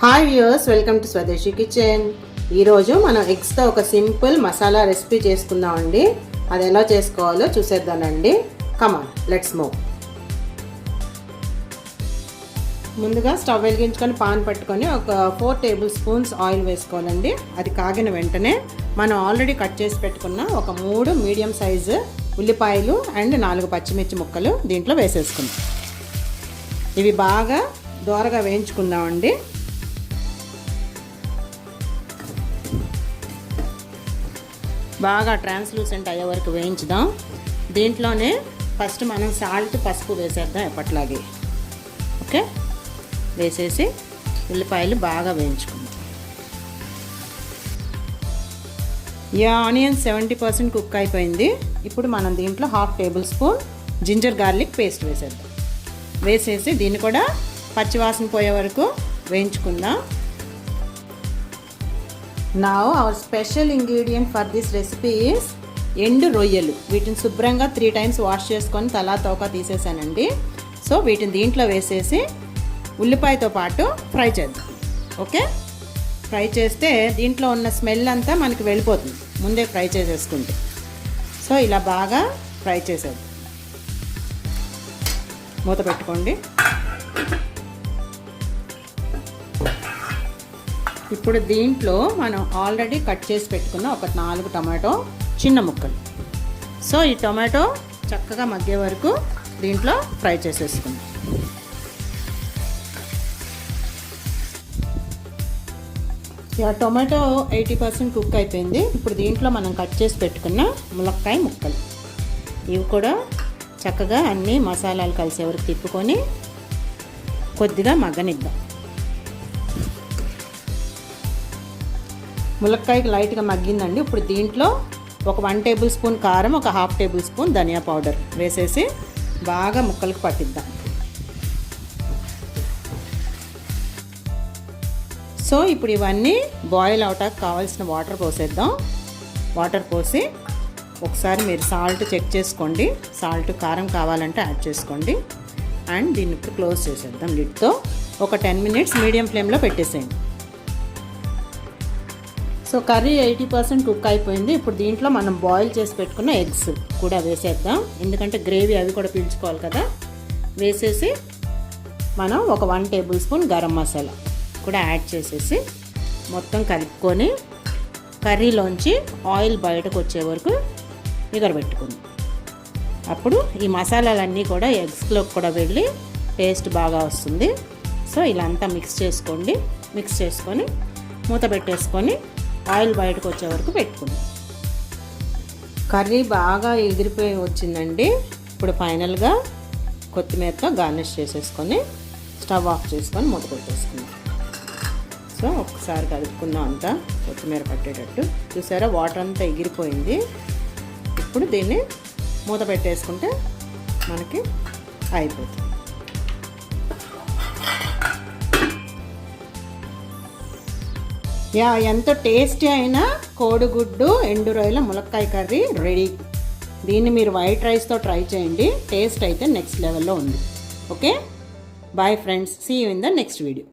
Hi viewers welcome to Swadeshi kitchen ఈరోజు మనం ఎగ్స్తో ఒక సింపుల్ మసాలా రెసిపీ చేసుకుందామండి అది ఎలా చేసుకోవాలో చూసేద్దానండి కమాన్ లెట్స్ మూవ్ ముందుగా స్టవ్ వెలిగించుకొని పాన్ పట్టుకొని ఒక ఫోర్ టేబుల్ స్పూన్స్ ఆయిల్ వేసుకోవాలండి. అది కాగిన వెంటనే మనం ఆల్రెడీ కట్ చేసి పెట్టుకున్న ఒక మూడు మీడియం సైజు ఉల్లిపాయలు అండ్ నాలుగు పచ్చిమిర్చి ముక్కలు దీంట్లో వేసేసుకుందాం. ఇవి బాగా దోరగా వేయించుకుందామండి. బాగా ట్రాన్స్లూసెంట్ అయ్యే వరకు వేయించుదాం. దీంట్లోనే ఫస్ట్ మనం సాల్ట్ పసుపు వేసేద్దాం ఎప్పట్లాగే. ఓకే? వేసేసి ఉల్లిపాయలు బాగా వేయించుకుందాం. ఈ ఆనియన్ సెవెంటీ పర్సెంట్ కుక్ అయిపోయింది. ఇప్పుడు మనం దీంట్లో half tablespoon ginger garlic paste వేసేద్దాం. వేసేసి దీన్ని కూడా పచ్చివాసన పోయే వరకు వేయించుకుందాం. నా our special ingredient for this recipe is endu royyalu. వీటిని శుభ్రంగా త్రీ టైమ్స్ వాష్ చేసుకొని తలా తోక తీసేసానండి. సో వీటిని దీంట్లో వేసేసి ఉల్లిపాయతో పాటు ఫ్రై చేద్దాం. ఓకే ఫ్రై చేస్తే దీంట్లో ఉన్న స్మెల్ అంతా మనకి వెళ్ళిపోతుంది. ముందే ఫ్రై చేసేసుకుంటే. సో ఇలా బాగా ఫ్రై చేసేద్దాం. మూత పెట్టుకోండి. ఇప్పుడు దీంట్లో మనం ఆల్రెడీ కట్ చేసి పెట్టుకున్న ఒక నాలుగు టమాటో చిన్న ముక్కలు. సో ఈ టొమాటో చక్కగా మగ్గే వరకు దీంట్లో ఫ్రై చేసేసుకుందాం. ఇక టొమాటో ఎయిటీ పర్సెంట్ కుక్ అయిపోయింది. ఇప్పుడు దీంట్లో మనం కట్ చేసి పెట్టుకున్న ములక్కాయ ముక్కలు. ఇవి కూడా చక్కగా అన్ని మసాలాలు కలిసే వరకు తిప్పుకొని కొద్దిగా మగ్గనిద్దాం. ములక్కాయకి లైట్గా మగ్గిందండి. ఇప్పుడు దీంట్లో ఒక వన్ టేబుల్ స్పూన్ కారం ఒక హాఫ్ టేబుల్ స్పూన్ ధనియా పౌడర్ వేసేసి బాగా ముక్కలకు పట్టిద్దాం. సో ఇప్పుడు ఇవన్నీ బాయిల్ అవటానికి కావాల్సిన వాటర్ పోసేద్దాం. వాటర్ పోసి ఒకసారి మీరు సాల్ట్ చెక్ చేసుకోండి. సాల్ట్ కారం కావాలంటే యాడ్ చేసుకోండి. అండ్ దీన్ని ఇప్పుడు క్లోజ్ చేసేద్దాం లిడ్తో. ఒక టెన్ మినిట్స్ మీడియం ఫ్లేమ్లో పెట్టేసేయండి. So curry eighty percent cook అయిపోయింది. ఇప్పుడు దీంట్లో మనం బాయిల్ చేసి పెట్టుకున్న ఎగ్స్ కూడా వేసేద్దాం. ఎందుకంటే గ్రేవీ అవి కూడా పీల్చుకోవాలి కదా. వేసేసి మనం ఒక one tablespoon garam masala కూడా యాడ్ చేసేసి మొత్తం కలుపుకొని కర్రీలోంచి ఆయిల్ బయటకు వచ్చే వరకు ఎగరబెట్టుకుంది అప్పుడు ఈ మసాలాలన్నీ కూడా ఎగ్స్లోకి కూడా వెళ్ళి టేస్ట్ బాగా వస్తుంది. సో ఇలా అంతా మిక్స్ చేసుకోండి. మిక్స్ చేసుకొని మూత పెట్టేసుకొని ఆయిల్ బయటకు వచ్చే వరకు పెట్టుకుందాం. కర్రీ బాగా ఎగిరిపోయి వచ్చిందండి. ఇప్పుడు ఫైనల్గా కొత్తిమీరతో గార్నిష్ చేసేసుకొని స్టవ్ ఆఫ్ చేసుకొని మూత పెట్టేసుకుందాం. సో ఒకసారి కలుపుకుందాం అంతా. కొత్తిమీర పట్టేటట్టు. చూసారా వాటర్ అంతా ఎగిరిపోయింది. ఇప్పుడు దీన్ని మూత పెట్టేసుకుంటే మనకి అయిపోతుంది. యా ఎంతో టేస్టీ అయిన కోడిగుడ్డు ఎండు రొయ్యల ములక్కాయ కర్రీ రెడీ. దీన్ని మీరు వైట్ రైస్తో ట్రై చేయండి. టేస్ట్ అయితే నెక్స్ట్ లెవెల్లో ఉంది. Okay? Bye friends see you in the next video